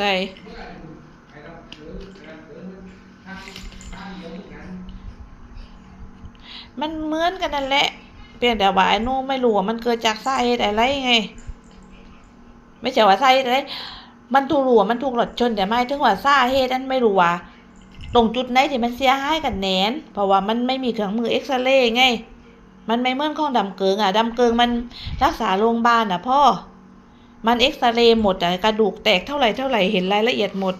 ใส่มันเหมือนกันนั่นแหละเพียงแต่ว่าไอ้นู่ไม่รู้ว่ามันเกิดจากสาเหตุอะไรไง ไม่ใช่ว่าสาเหตุอะไร มันถูกรู้ว่ามันถูกรถชนแต่ไม่ถึงว่าสาเหตุนั้นไม่รู้ว่าตรงจุดไหนที่มันเสียหายกันแหนนเพราะว่ามันไม่มีเครื่องมือเอ็กซเรย์ไง มันไม่เหมือนของดำเกิงอะดำเกิงมันรักษาโรงพยาบาลอะพ่อ มันเอ็กซเรย์หมดอะกระดูกแตกเท่าไหร่เท่าไหร่เห็นรายละเอียดหมด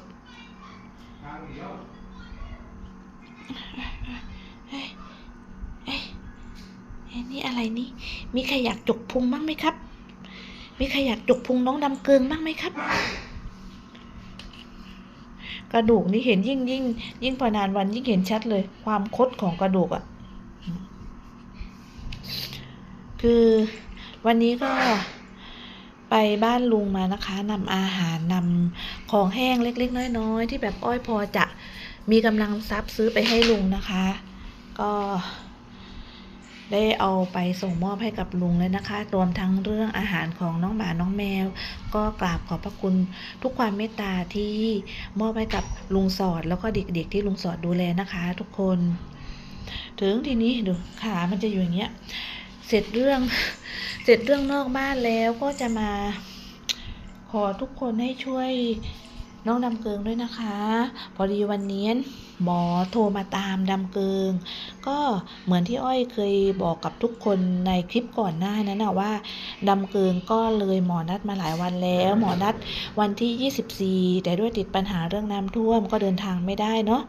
เอ้ยนี่อะไรนี่ มีใครอยากจกพุงบ้างไหมครับ มีใครอยากจกพุงน้องดำเกิงบ้างไหมครับ กระดูกนี่เห็นยิ่งยิ่งยิ่งพอนานวันยิ่งเห็นชัดเลย ความคดของกระดูกอะ่ะคือวันนี้ก็ ไปบ้านลุงมานะคะนำอาหารนำของแห้งเล็ก ๆ น้อยๆที่แบบอ้อยพอจะมีกำลังทรัพย์ซื้อไปให้ลุงนะคะ ก็ได้เอาไปส่งมอบให้กับลุงเลยนะคะ รวมทั้งเรื่องอาหารของน้องหมา น้องแมว ก็กราบขอบพระคุณทุกความเมตตาที่มอบให้กับลุงสอด แล้วก็เด็กๆที่ลุงสอดดูแลนะคะ ทุกคน ถึงทีนี้ดูขามันจะอยู่อย่างเงี้ย เสร็จเรื่องเสร็จเรื่องนอกบ้านแล้วก็จะมาขอทุกคนให้ช่วยน้องดำเกิงด้วยนะคะ พอดีวันนี้หมอโทรมาตามดำเกิง ก็เหมือนที่อ้อยเคยบอกกับทุกคนในคลิปก่อนหน้านั้นนะว่าดำเกิงก็เลยหมอนัดมาหลายวันแล้ว หมอนัดวันที่ 24 แต่ด้วยติดปัญหาเรื่องน้ำท่วมก็เดินทางไม่ได้เนาะ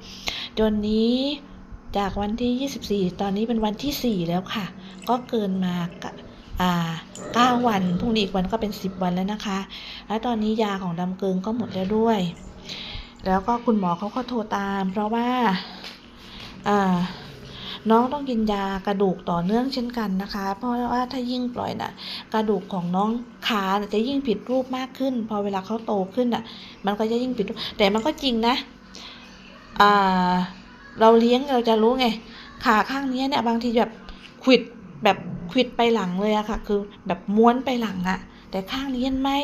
จนนี้ จากวันที่ 24 ตอนนี้เป็นวันที่ 4 แล้วค่ะ ก็เกินมากะอ่า9วันพรุ่งนี้อีกวันก็เป็น 10 วันแล้วนะคะ แล้วตอนนี้ยาของดำเกิงก็หมดแล้วด้วย แล้วก็คุณหมอเขาก็โทรตาม เพราะว่าอ่าน้องต้องกินยากระดูกต่อเนื่องเช่นกันนะคะ เพราะว่าถ้ายิ่งปล่อยน่ะ กระดูกของน้องขาจะยิ่งผิดรูปมากขึ้น พอเวลาเขาโตขึ้นอะ มันก็จะยิ่งผิดรูปแต่มันก็จริงนะอ่า เราเลี้ยงเราจะรู้ไง ขาข้างนี้เนี่ยบางทีแบบขวิดแบบขวิดไปหลังเลยอะค่ะ คือแบบม้วนไปหลังอะแต่ข้างนี้ไม่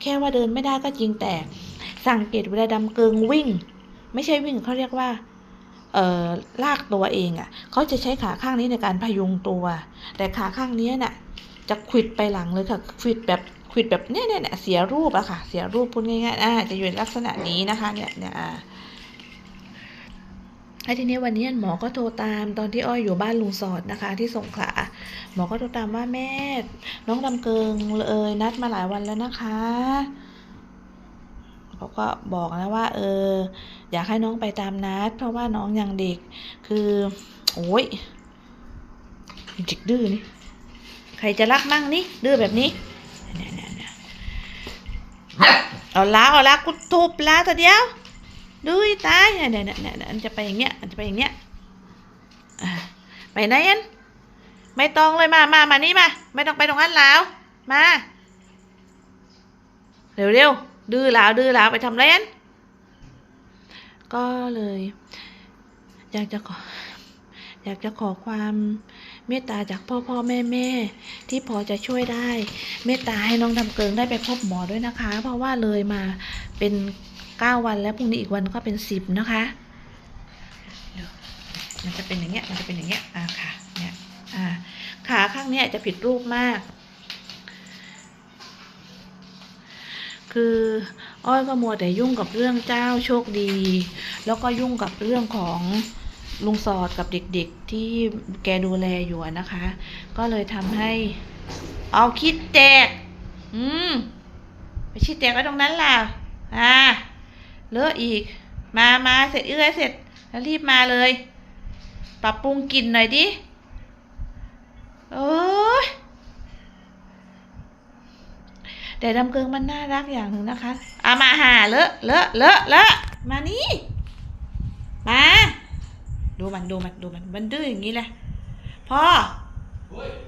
แค่ว่าเดินไม่ได้ก็จริงแต่ สังเกตเวลาดำเกิงวิ่ง ไม่ใช่วิ่งเขาเรียกว่าเอ่อลากตัวเองอะ่ะเขาจะใช้ขาข้างนี้ในการพยุงตัว แต่ขาข้างนี้น่ะจะขวิดไปหลังเลยค่ะขวิดแบบขวิดแบบเนี้ยเนี่ยเนี่ยเสียรูปอะค่ะ เสียรูปพูดง่ายๆอ่าจะอยู่ในลักษณะนี้นะคะเนี่ยเนี่ยอ่า ไอ้ทีนี้วันนี้หมอก็โทรตามตอนที่อ้อยอยู่บ้านลุงสอดนะคะ ที่สงขลาหมอก็โทรตามว่าแม่ น้องดำเกิงเอยนัดมาหลายวันแล้วนะคะเขาก็บอกนะว่า เออ อยากให้น้องไปตามนัด เพราะว่าน้องยังเด็ก คือโอ้ยจิกดื้อนี่ใครจะรักมั่งนี่ดื้อแบบนี้เนี่ยเนี่ยเอาละเอาละกูทุบละตัวเดียว ดื้อตายเนี่ยเนี่ยเนี่ยเนี่ยมันจะไปอย่างเงี้ยมันจะไปอย่างเงี้ยไปไหนอันไม่ต้องเลยมามามานี่มา ไม่ต้องไปตรงนั้นแล้ว มา เร็วเร็วดื้อแล้วดื้อแล้วไปทำเล่นก็เลย อยากจะขอ อยากจะขอความเมตตาจากพ่อพ่อแม่แม่ที่พอจะช่วยได้ เมตตาให้น้องดำเกิงได้ไปพบหมอด้วยนะคะ เพราะว่าเลยมาเป็น เก้าวันแล้วพรุ่งนี้อีกวันก็เป็นสิบนะคะมันจะเป็นอย่างเงี้ยมันจะเป็นอย่างเงี้ยอ่าค่ะเนี่ยอ่าขาข้างเนี้ยจะผิดรูปมาก คืออ้อยก็มัวแต่ยุ่งกับเรื่องเจ้าโชคดี แล้วก็ยุ่งกับเรื่องของลุงสอดกับเด็กๆที่แกดูแลอยู่นะคะ ก็เลยทำให้เอาคิดแตก อืม ไปคิดแตกไว้ตรงนั้นล่ะ อ่า เลอะอีก มามาเสร็จเอื้อยเสร็จ แล้วรีบมาเลย ปรับปรุงกลิ่นหน่อยดิโอ้ยแต่ดำเกิงมันน่ารักอย่างหนึ่งนะคะเอามาหาเลอะเลอะเลอะเลอะมานี่ มา ดูมันดูมันดูมันมันดื้ออย่างนี้แหละพ่อ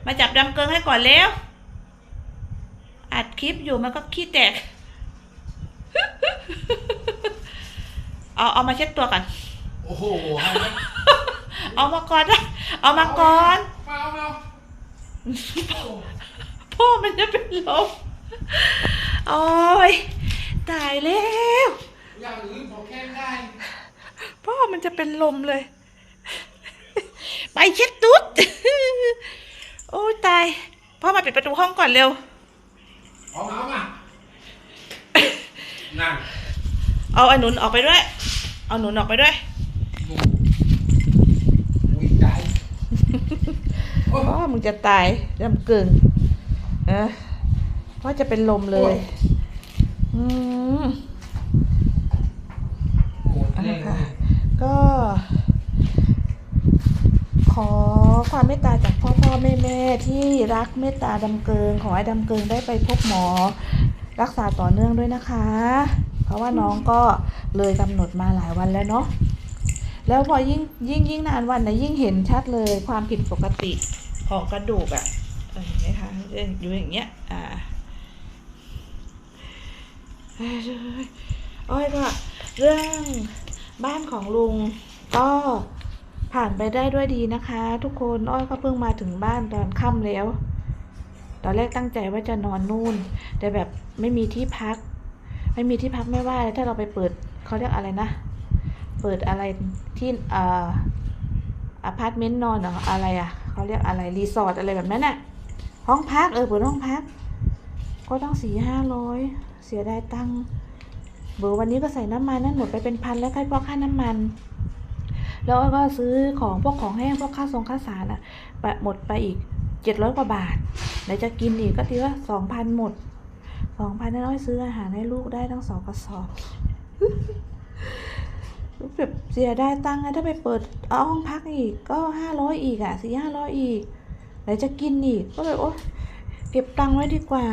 มาจับดำเกิงให้ก่อนเร็วอัดคลิปอยู่มันก็ขี้แตก เอาเอามาเช็ดตัวก่อน โอ้โหให้ไหมเอามาก่อนนะเอามาก่อนมาเอามาเอาพ่อมันจะเป็นลมโอ้ยตายแล้วอย่างอื่นผมแค่ได้พ่อมันจะเป็นลมเลย ไปเช็ดตุ๊ดโอ้ยตายพ่อมาปิดประตูห้องก่อนเร็วเอาเอามานั่นเอาไอ้หนุนออกไปด้วย เอาหนุนออกไปด้วยอุ้ยใจโอ้ยพ่อมึงจะตายดำเกิงเออพ่อจะเป็นลมเลย อืมโกรธแน่เลยก็ ขอความเมตตาจากพ่อพ่อแม่แม่ที่รักเมตตาดำเกิง ขอให้ดำเกิงได้ไปพบหมอ รักษาต่อเนื่องด้วยนะคะเพ ราะว่าน้องก็เลยกำหนดมาหลายวันแล้วเนาะแล้วพอยิ่งยิ่งยิ่งนานวันนะยิ่งเห็นชัดเลยความผิดปกติของกระดูกอะ่ะเห็นไหมคะอยู่อย่างเงี้ยอ่าเอ้ยอ้อยก็เรื่องบ้านของลุงก็ผ่านไปได้ด้วยดีนะคะ ทุกคนอ้อยก็เพิ่งมาถึงบ้านตอนค่ำแล้ว ตอนแรกตั้งใจว่าจะนอนนู่น แต่แบบไม่มีที่พัก ไม่มีที่พักไม่ว่าถ้าเราไปเปิดเขาเรียกอะไรนะ เปิดอะไรที่อ่ออพาร์ตเมนต์นอนเหรออะไรอะเขาเรียกอะไรรีสอร์ทอะไรแบบนั้นน่ะ ห้องพักเออเปิดห้องพัก ก็ต้องสี่ห้าร้อยเสียดายตังค์เบอร์วันนี้ก็ใส่น้ำมันนั่นหมดไปเป็นพันแล้วค่าพวกค่าน้ำมัน แล้วก็ซื้อของพวกของแห้งพวกข้าทรงข้าสารอะหมดไปอีกเจ็ดร้อยกว่าบาทไหนจะกินอีกก็ทีว่าสองพันหมด สองพันน้อยซื้ออาหารให้ลูกได้ทั้งสองกระสอบแบบเสียได้ตังค์ถ้าไปเปิดเอาห้องพักอีกก็ห้าร้อยอีกอะสี่ห้าร้อยอีกไหนจะกินอีกก็เลยโอ๊ยเก็บตังค์ไว้ดีกว่า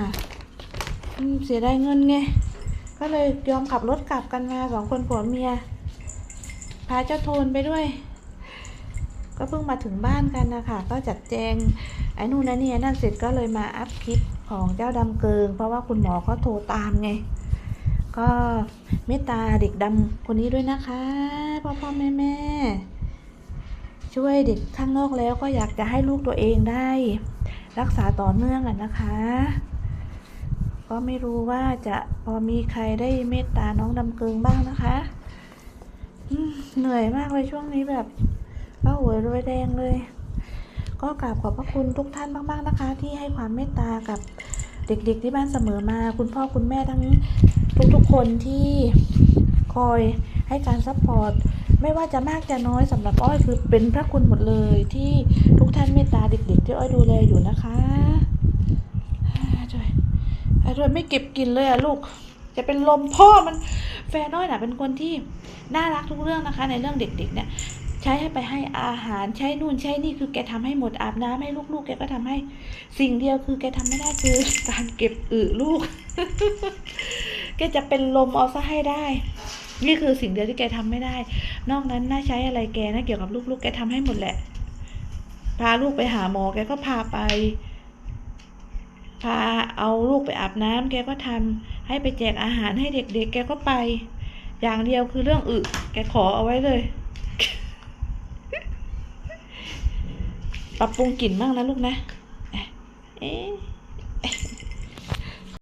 เสียได้เงินไงก็เลยยอมขับรถกลับกันมาสองคนผัวเมีย พาเจ้าโทนไปด้วย ก็เพิ่งมาถึงบ้านกันนะคะก็จัดแจงไอ้นู่นนะนี่นั่นเสร็จก็เลยมาอัพคลิป ของเจ้าดำเกิง เพราะว่าคุณหมอเขาโทรตามไง ก็เมตตาเด็กดำคนนี้ด้วยนะคะพ่อพ่อแม่แม่ช่วยเด็กข้างนอกแล้วก็อยากจะให้ลูกตัวเองได้ รักษาต่อเนื่องอะนะคะ ก็ไม่รู้ว่าจะพอมีใครได้เมตตาน้องดำเกิงบ้างนะคะเหนื่อยมากเลยช่วงนี้แบบเล่าหวรวยแดงเลย ก็กราบขอบพระคุณทุกท่านมาก ๆนะคะ ที่ให้ความเมตตากับเด็กๆที่บ้านเสมอมา คุณพ่อคุณแม่ทั้งทุกๆคนที่คอยให้การซัพพอร์ตไม่ว่าจะมากจะน้อยสำหรับอ้อยคือเป็นพระคุณหมดเลยที่ทุกท่านเมตตาเด็ก ๆ ที่อ้อยดูแลอยู่นะคะอาจอยอาจอยไม่เก็บกินเลยอะลูก จะเป็นลมพ่อมันแฟนอ้อยน่ะเป็นคนที่น่ารักทุกเรื่องนะคะ ในเรื่องเด็ก ๆ เนี่ย ใช้ให้ไปให้อาหารใช้นู่นใช้นี่คือแกทำให้หมดอาบน้ำให้ลูกๆ แกก็ทำให้สิ่งเดียวคือแกทำไม่ได้คือการเก็บอึลูก แกจะเป็นลมเอาซะให้ได้ นี่คือสิ่งเดียวที่แกทำไม่ได้ นอกนั้นน่าใช้อะไรแกนะเกี่ยวกับลูกๆ แกทำให้หมดแหละ พาลูกไปหาหมอแกก็พาไป พาเอาลูกไปอาบน้ำแกก็ทำให้ไปแจกอาหารให้เด็กๆ แกก็ไป อย่างเดียวคือเรื่องอึแกขอเอาไว้เลย ปรับปรุงกลิ่นบ้างนะลูกนะ เอ๊ะ